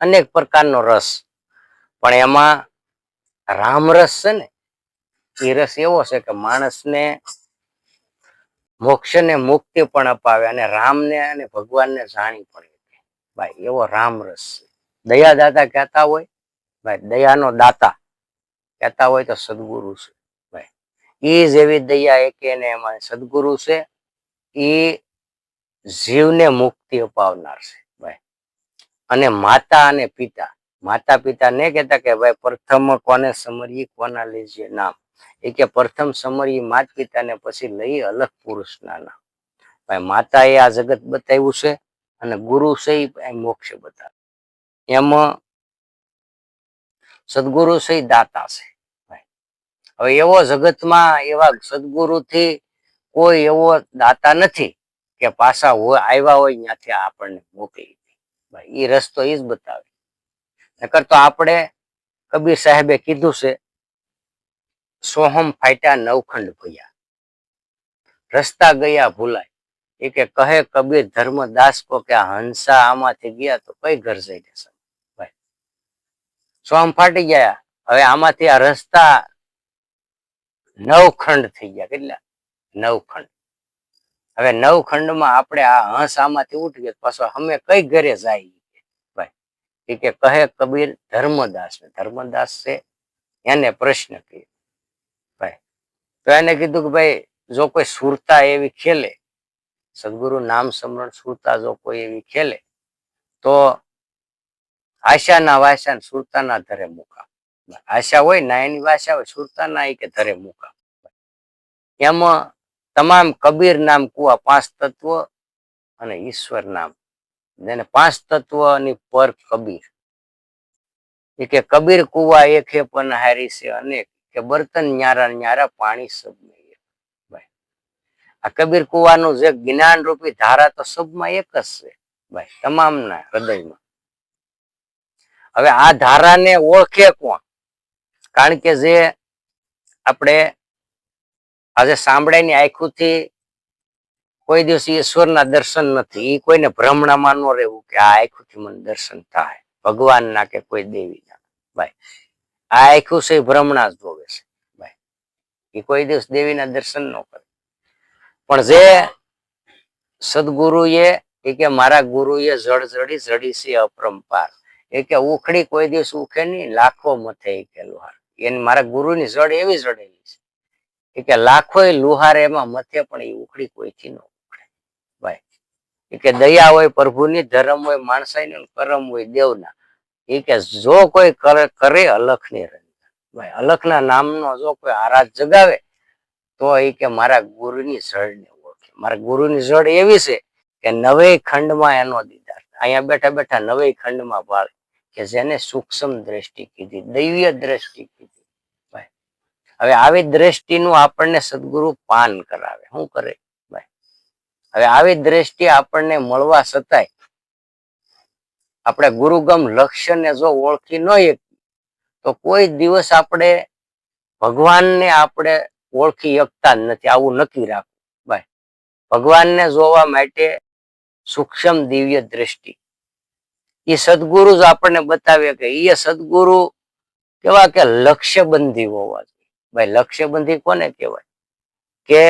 અનેક પ્રકારનો રસ. પણ એમાં રામરસ છે ને, એ રસ એવો છે કે માણસને મોક્ષ ને મુક્તિ પણ અપાવે અને રામને અને ભગવાનને જાણી પણ ભાઈ, એવો રામરસ છે. દયાદાતા કહેતા હોય, ભાઈ, દયાનો દાતા કહેતા હોય તો સદગુરુ છે. ભાઈ, એ જેવી દયા એક એને એમાં સદગુરુ છે, એ જીવને મુક્તિ અપાવનાર છે. અને માતા અને પિતા. માતા પિતા ને કહેતા કે ભાઈ પ્રથમ કોને સમરી કોના લેજે નામ? એ કે પ્રથમ સમરી માત પિતાને, પછી લઈ અલગ પુરુષના નામ. ભાઈ માતા એ આ જગત બતાવ્યું છે અને ગુરુ છે મોક્ષ બતાવે. એમાં સદગુરુ છે દાતા છે. હવે એવો જગતમાં એવા સદગુરુથી કોઈ એવો દાતા નથી કે પાછા આવ્યા હોય, ત્યાંથી આપણને મોકલી એ રસ્તો એ જ બતાવે. નકર તો આપણે કબીર સાહેબે કીધું છે, સોહમ ફાટ્યા નવખંડ ભયા. રસ્તા ગયા ભૂલાય. એ કે, કહે કબીર ધર્મદાસ કો કે હંસા આમાંથી ગયા તો કઈ ઘર જઈને જશે સોહમ ફાટી ગયા. હવે આમાંથી આ રસ્તા નવખંડ થઈ ગયા. કેટલા? નવખંડ. હવે નવ ખંડમાં આપણે આ હંસ આમાંથી ઉઠી ગયા પાછો અમે કઈ ઘરે જાય કે? કહે કબીર, ધર્મદાસ ને ધર્મદાસ છે, એને પ્રશ્ન કર્યો. ભાઈ, તો એને કીધું કે ભાઈ, જો કોઈ સુરતા એવી ખેલે, સદગુરુ નામ સમરણ સુરતા જો કોઈ એવી ખેલે, તો આશાના વાસા સુરતાના ધરે મુકા આશા હોય ના એની વાસા હોય, સુરતાના એ કે ધરે મુકા એમાં તમામ કબીર નામ કુવા પાંચ તત્વ અને ઈશ્વર નામ. જેને પાંચ તત્વની પર કબીર. એ કે કબીર, કુવા એક હે પણ હારી છે અનેક. કે બર્તન ન્યારા ન્યારા પાણી સબ મેં એક. ભાઈ, આ કબીર, કુવાનું જે જ્ઞાન રૂપી ધારા તો સબમાં એક જ છે. ભાઈ, તમામના હૃદયમાં. હવે આ ધારાને ઓળખે કોણ? કારણ કે જે આપણે આજે સાંભળાની આંખોથી કોઈ દિવસ ઈશ્વરના દર્શન નથી. એ કોઈને ભ્રમણામાં ન રહેવું કે આ આંખોથી મને દર્શન થાય. ભગવાનના કે કોઈ દેવીના. ભાઈ આ આંખું છે ભ્રમણા જ જોવે છે. ભાઈ એ કોઈ દિવસ દેવીના દર્શન ન કરે. પણ જે સદગુરુએ એ કે મારા ગુરુએ જળ જડી જડી છે અપરંપાર. એ કે ઉખડી કોઈ દિવસ ઉખે નહીં, લાખો મથે એ કે લોહાર એને મારા ગુરુની જડ એવી જડેલી. કે લાખો લુહાર એમાં મથે પણ એ ઉખડી કોઈથી ન ઉખડે. ભાઈ કે દયા હોય, પ્રભુની ધર્મ હોય માણસાઈ કરમ હોય, દેવના. એ કે જો કોઈ કરે અલખની રંજન. ભાઈ, અલખના નામનો જો કોઈ આરાધ જગાવે, તો એ કે મારા ગુરુની જળને ઓળખે. મારા ગુરુની જળ એવી છે કે નવે ખંડમાં એનો દીદાર અહીંયા બેઠા બેઠા નવે ખંડમાં બાળ કે જેને સૂક્ષ્મ દ્રષ્ટિ કીધી, દૈવીય દ્રષ્ટિ કીધી. હવે આવી દ્રષ્ટિનું આપણને સદગુરુ પાન કરાવે. શું કરે? હવે આવી દ્રષ્ટિ આપણને મળવા છતાંય આપણે ગુરુગમ લક્ષ્યને જો ઓળખી ન તો કોઈ દિવસ આપણે ભગવાનને આપણે ઓળખી શકતા નથી. આવું નક્કી રાખવું. ભાઈ ભગવાનને જોવા માટે સૂક્ષ્મ દિવ્ય દ્રષ્ટિ. એ સદગુરુ જ આપણને બતાવે કે એ સદગુરુ કેવા કે લક્ષ્યબંધી હોવા જોઈએ. ભાઈ, લક્ષ્યબંધી કોને કહેવાય? કે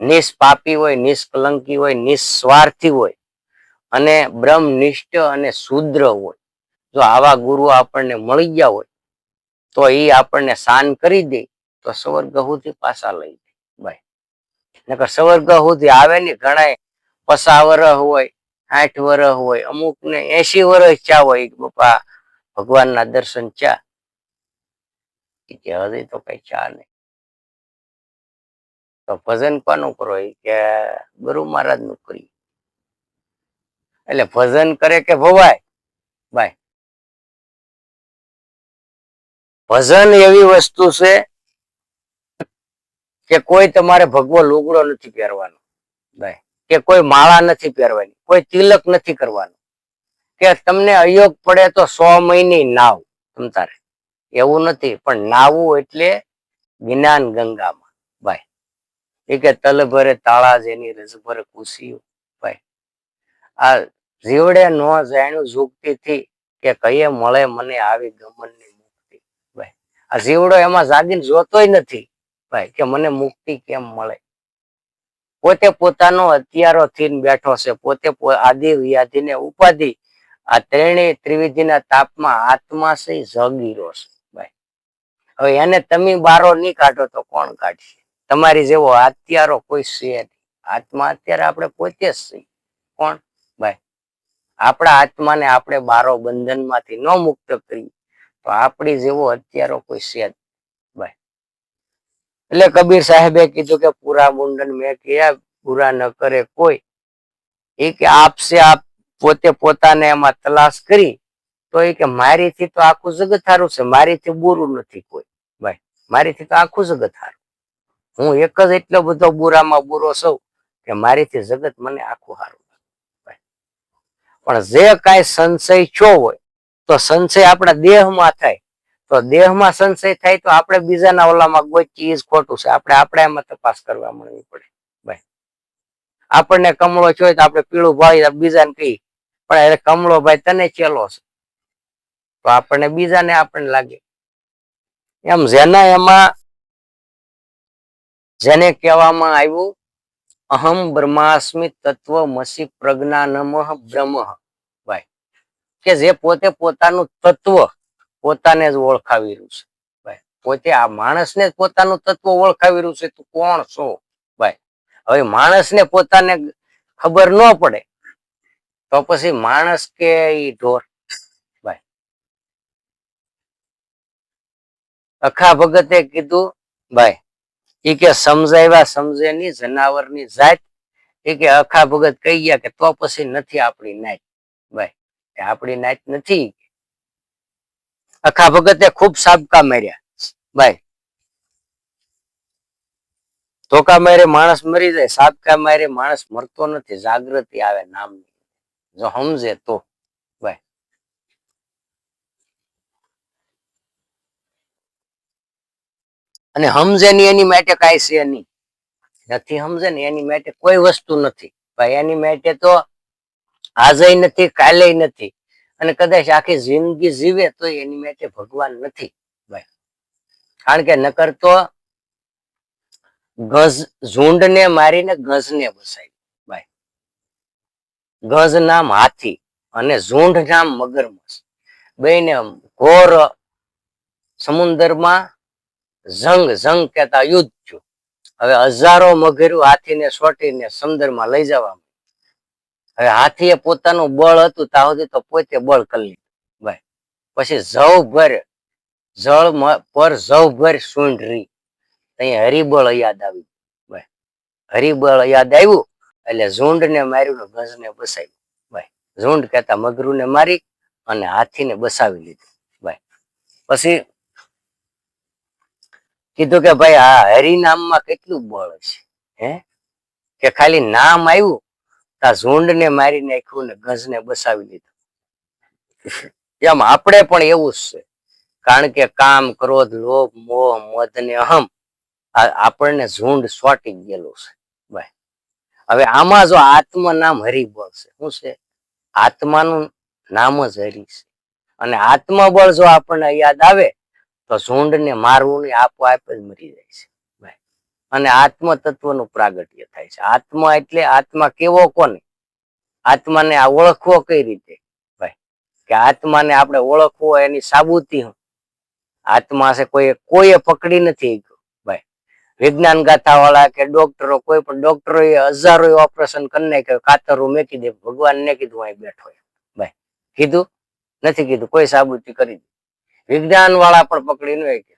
નિષ્પાપી હોય, નિષ્કલંકી હોય, નિસ્વાર્થી હોય અને બ્રહ્મનિષ્ઠ અને શુદ્ર હોય. જો આવા ગુરુ આપણને મળી ગયા હોય, તો એ આપણને શાન કરી દે, તો સ્વર્ગહુથી પાછા લઈ દે ભાઈ. નકર સ્વર્ગ આવે ને ઘણા પસા વરહ હોય, આઠ વરહ હોય અમુક ને એસી વર્ષ ચા હોય બપા, ભગવાનના દર્શન ચા કે હજી તો કઈ ચા તો ભજન કોનું કરો કે ગુરુ મહારાજનું કરી એટલે ભજન કરે કે ભવાય? ભાઈ ભજન એવી વસ્તુ છે કે કોઈ તમારે ભગવો લુગડો નથી પહેરવાનો. ભાઈ કે કોઈ માળા નથી પહેરવાની. કોઈ તિલક નથી કરવાનું. કે તમને અયોગ પડે તો સો મહિની નાવ. તમ તારે. એવું નથી, પણ નાવું એટલે જ્ઞાન ગંગામાં. ભાઈ એ કે તલ ભરે તાળા જેની રસ ભરે ભાઈ, આ જીવડે ન જાણ્યું જુગતીથી કે કયે મળે મને આવી ગમનની મુક્તિ. ભાઈ, આ જીવડો એમાં જાગીને જોતોય નથી. ભાઈ, કે મને મુક્તિ કેમ મળે? પોતે પોતાનો અત્યારો થઈને બેઠો છે. પોતે આદિ વ્યાધિ ને ઉપાધિ. આ ત્રણેય ત્રિવિધિના તાપમાં આત્મા છે જગીરો છે. હવે એને તમે બારો નહીં કાઢો તો કોણ કાઢશે? તમારી જેવો હત્યારો કોઈ છે નહીં. આત્મા અત્યારે આપણે પોતે જ છીએ. કોણ? ભાઈ, આપણા આત્માને આપણે બારો બંધનમાંથી ન મુક્ત કરીએ. તો આપણી જેવો અત્યારો કોઈ છે જ. ભાઈ, એટલે કબીર સાહેબે કીધું કે પૂરા મુંડન મેં કિયા પૂરા ન કરે કોઈ. એ કે આપશે, આપ પોતે પોતાને એમાં તલાશ કરી તો એ કે મારીથી તો આખું જગત સારું છે, મારીથી બુરું નથી કોઈ. ભાઈ, મારીથી તો આખું જગત સારું હું એક જ એટલો બધો બુરામાં બુરો છું કે મારીથી જગત મને આખું સારું પણ જે કાંઈ સંશય છો હોય, તો સંશય આપણા દેહમાં થાય. તો દેહમાં સંશય થાય તો આપણે બીજાના ઓલામાં કોઈ ચીજ ખોટું છે. આપણે આપણે એમાં તપાસ કરવા મળવી પડે. ભાઈ, આપણને કમળો જોઈ તો આપણે પીળું ભાઈ બીજાને કહી પણ એટલે કમળો ભાઈ તને ચેલો છે? તો આપણને બીજાને આપણને લાગે. એમ જેના એમાં, જેને કહેવામાં આવ્યું, અહમ બ્રહ્માસ્મિ તત્વ મસી પ્રજ્ઞાનમઃ બ્રહ્મ ભાઈ. કે જે પોતે પોતાનું તત્વ પોતાને જ ઓળખાવી રહ્યું છે, ભાઈ. પોતે આ માણસને જ પોતાનું તત્વ ઓળખાવી રહ્યું છે, તું કોણ છો, ભાઈ? હવે માણસને પોતાને ખબર ન પડે. તો પછી માણસ કે ઈ ઢોર? અખા ભગતે કીધું, ભાઈ એ કે સમજાવ્યા સમજે ની જનાવરની જાત. એ કે અખા ભગત કહી ગયા કે તો પછી નથી આપણી નાત. ભાઈ આપણી નાત નથી. અખા ભગતે ખૂબ સાબકા માર્યા. ભાઈ, ધોકા મારે માણસ મરી જાય, સાબકા મારે માણસ મરતો નથી, જાગૃતિ આવે નામની. જો સમજે તો. અને સમજે ની એની માટે કાંઈ છે નહીં. નથી સમજે ને એની માટે કોઈ વસ્તુ નથી. ભાઈ, એની માટે તો આજે નથી કાલે નથી. અને કદાચ આખી જિંદગી જીવે તો એની માટે ભગવાન નથી, ભાઈ. કારણ કે નકર તો ગજ ઝુંડને મારીને ગજને બસાવી ભાઈ. ગજ નામ હાથી અને ઝુંડ નામ મગરમચ્છ. બેને ઘોર સમુદ્રમાં જંગ જંગ કહેતા યુદ્ધ થયું. હવે હજારો મગરું હાથીને સોટીને સમુદ્રમાં લઈ જવા હવે હાથીએ પોતાનું બળ હતું ત્યાં સુધી તો પોતે બળ કરી લીધું. ભાઈ, પછી જવ ભર જળ પર જવ ભર સૂંઢ રહી અહીંયા હરિબળ યાદ આવી ભાઈ, હરિબળ યાદ આવ્યું એટલે ઝુંડ ને માર્યું ને ગજને બસાવ્યું. ભાઈ ઝુંડ કહેતા મગરું ને મારી અને હાથીને બસાવી લીધું. ભાઈ, પછી કીધું કે ભાઈ આ હરિનામમાં કેટલું બળ છે, હે? કે ખાલી નામ આવ્યું તા ઝુંડ ને મારી નાખ્યું ને ગજને બસાવી લીધું એમ આપણે પણ એવું જ છે, કારણ કે કામ, ક્રોધ, લોભ, મોહ મદ ને અહમ આપણને ઝુંડ સોટી ગયેલું છે, ભાઈ. હવે આમાં જો આત્મ નામ હરિબળ છે, શું છે? આત્માનું નામ જ હરિ છે. અને આત્મબળ જો આપણને યાદ આવે તો ઝુંડને મારવું ને આપોઆપ જ મરી જાય છે. અને આત્મ તત્વનું પ્રાગટ્ય થાય છે. આત્મા એટલે આત્મા કેવો કોને? આત્માને આ ઓળખવો કઈ રીતે? ભાઈ, કે આત્માને આપણે ઓળખવો એની સાબુતી હું. આત્મા છે કોઈ કોઈએ પકડી નથી. ભાઈ, વિજ્ઞાન ગાથા વાળા કે ડોક્ટરો, કોઈ પણ ડોક્ટરો હજારો ઓપરેશન કરી નાખ્યો કાતરું મેકી દે, ભગવાનને કીધું, અહીં બેઠો ભાઈ, કીધું? નથી કીધું? કોઈ સાબુતી કરી દીધી? વિજ્ઞાન વાળા પણ પકડી ન શકે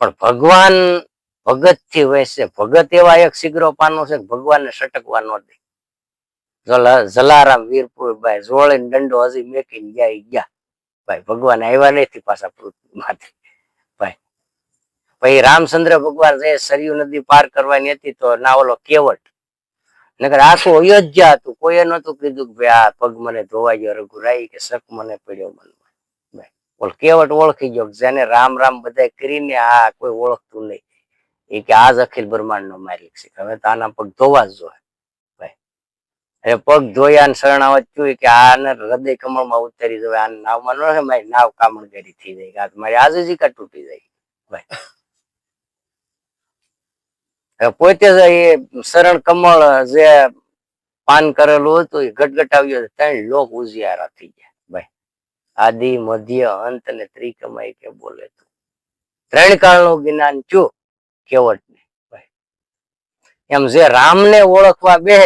પણ ભગવાન ભગતથી વહેશે ભગત એવા એક શીઘ્રો પાનો છે ભગવાન ભગવાનને સટકવા ન દે. જલારામ વીરપુરભાઈ જોળીને દંડો હજી મેકીને ગયા ગયા. ભાઈ, ભગવાન આવ્યા નથી પાછા પૃથ્વીમાંથી. ભાઈ, પછી રામચંદ્ર ભગવાન જે સરયુ નદી પાર કરવાની હતી તો ના ઓલો કેવટ. નકર આખું અયોધ્યા હતું. કોઈએ નતું કીધું કે ભાઈ, આ પગ મને ધોવાઈ ગયો રઘુરાઈ કે શક મને પડ્યો મનમાં ભાઈ કેવટ ઓળખી ગયો જેને રામ રામ બધા કરીને આ કોઈ ઓળખતું નહીં. એ કે આજ અખિલ બ્રહ્માંડ નો માલિક છે. હવે તો આના પગ ધોવા જ જોઈએ ભાઈ એ પગ ધોયા ને શરણાવત થયું કે આને હૃદય કમળમાં ઉતરી જવે આ નાવમાં ન મારી નાવ કામણગરી થઈ જાય. મારી આજીજીકા તૂટી જાય? ભાઈ પોતે એ શરણ કમળ જે પાન કરેલું હતું, એ ગટગટાવ્યું. ત્રણ લોક ઉજિયારા થઈ ગયા. ભાઈ આદિ, મધ્ય, અંત અને ત્રિકમય કે બોલે તું. ત્રણ કાળનું જ્ઞાન ચુ? કેવટ ને એમ જે રામને ઓળખવા બે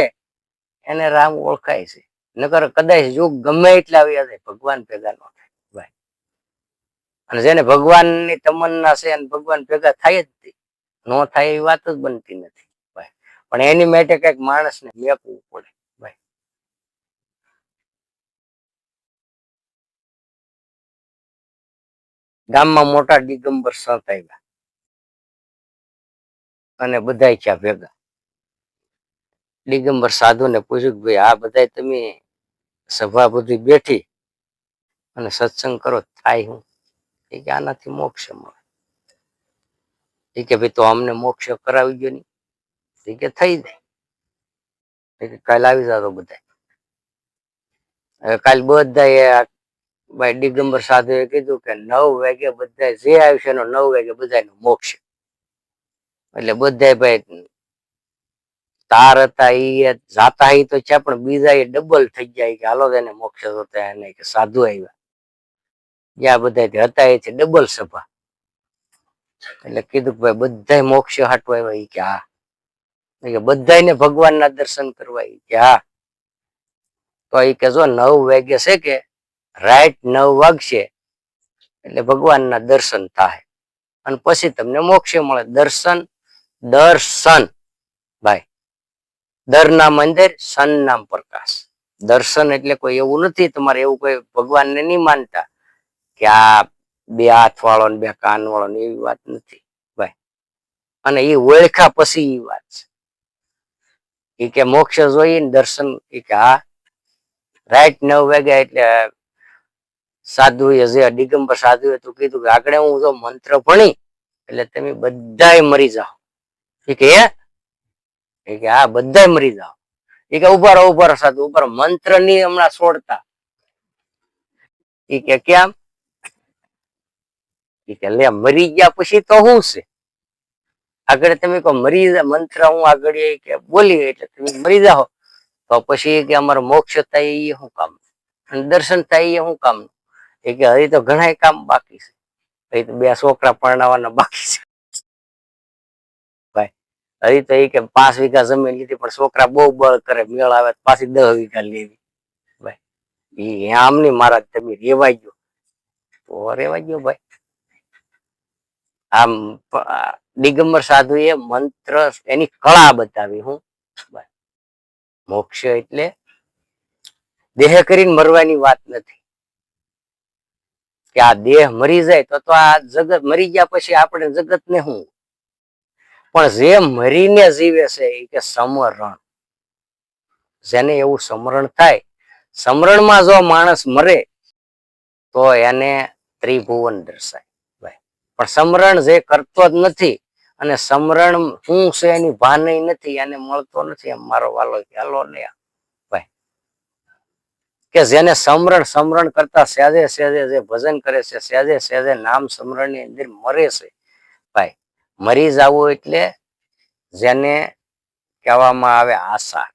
એને રામ ઓળખાય છે. નકર કદાચ યુગ ગમે એટલા આવ્યા જાય ભગવાન ભેગા ન થાય. અને જેને ભગવાનની તમન્ના છે અને ભગવાન ભેગા થાય જ નથી ન થાય એવી વાત જ બનતી નથી. પણ એની માટે કંઈક માણસને મેકવું પડે. ગામમાં મોટા દિગંબર સંત આવ્યા. અને બધાય ત્યાં ભેગા. દિગંબર સાધુને પૂછ્યું ભાઈ, આ બધા તમે સભા બધી બેઠી અને સત્સંગ કરો, થાય હું? એ કે આનાથી મોક્ષ મળે. એ કે ભાઈ, તો અમને મોક્ષ કરાવી ગયો નહીં. એ કે થઈ જાય. એ કાલે આવી જાતો બધા કાલ બધા ભાઈ દિગંબર સાધુએ કીધું કે નવ વાગે બધા જે આવશે એનો નવ વાગે બધાનો મોક્ષ એટલે બધા ભાઈ તાર હતા ઈ જાતા ઈ તો છે, પણ બીજા એ ડબલ થઈ જાય કે હાલો એને મોક્ષ એને કે સાધુ આવ્યા. જ્યાં બધા હતા, એ છે ડબલ સભા. એટલે કીધું કે ભાઈ બધા મોક્ષ હાટવા આવ્યા ઈ કે હા. કે બધાને ભગવાનના દર્શન કરવા કે હા. તો એ કે જો નવ વાગે છે કે રાઈટ નવ વાગશે, એટલે ભગવાનના દર્શન થાય. અને પછી તમને મોક્ષ મળે. દર્શન દર્શન. ભાઈ દર ના મંદિર સન નામ પ્રકાશ. દર્શન એટલે કોઈ એવું નથી. તમારે એવું કોઈ ભગવાનને નહીં માનતા કે આ બે હાથ વાળો ને બે કાન વાળો ને એવી વાત નથી. ભાઈ, અને એ ઓળખા પછી એ વાત છે. એ કે મોક્ષ જોઈને દર્શન, એ કે હા. રાઈટ નવ વાગ્યા એટલે સાધુ જે દિગંબર સાધુ એ તો કીધું કે આગળ હું તો મંત્ર ભણી, એટલે તમે બધા મરી જાઓ. એ હા? બધા મરી જાઓ. એ કે, ઊભા રહો ઊભા રહો સાધુ, ઊભા મંત્રની હમણાં છોડતા. કે, કેમ? કે, લે, મરી ગયા પછી તો શું છે? આગળ તમે કહો, મરી મંત્ર હું આગળ કે, બોલી એટલે તમે મરી જાઓ. તો પછી કે, અમારો મોક્ષ થાય એ શું કામ? દર્શન થાય એ શું કામ? એ કે હજી તો ઘણા કામ બાકી છે. હજી તો બે છોકરા પરણાવવાના બાકી છે. હજી તો એ કે પાંચ વીઘા જમીન લીધી, પણ છોકરા બહુ બળ કરે, મેળ આવે પાછી દસ વીઘા લેવી. ભાઈ એ આમ નહીં મારા તમે રેવાઈ ગયો. તો રેવાઈ ગયો ભાઈ. આમ દિગંબર સાધુ એ મંત્ર એની કળા બતાવી હું. મોક્ષ એટલે દેહ કરીને મરવાની વાત નથી. કે આ દેહ મરી જાય તો આ જગત મરી ગયા પછી આપણે જગત ને શું? પણ જે મરીને જીવે છે કે સમરણ. જેને એવું સમરણ થાય, સમરણમાં જો માણસ મરે, તો એને ત્રિભુવન દર્શાય. પણ સમરણ જે કરતો જ નથી અને સમરણ શું છે એની ભાન નથી, એને મળતો નથી એમ મારો વાલો ચાલો ભાઈ કે જેને સમરણ સમરણ કરતા સહેજે સહેજે જે ભજન કરે છે સહેજે સહેજે નામ સમરણની અંદર મરે છે. ભાઈ, મરી જવું એટલે જેને કહેવામાં આવે આશા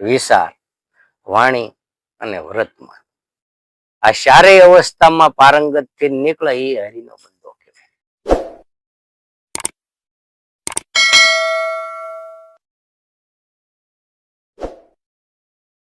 વિશાર વાણી અને વ્રતમાં. આ ચારેય અવસ્થામાં પારંગતથી નીકળે એ હરિનો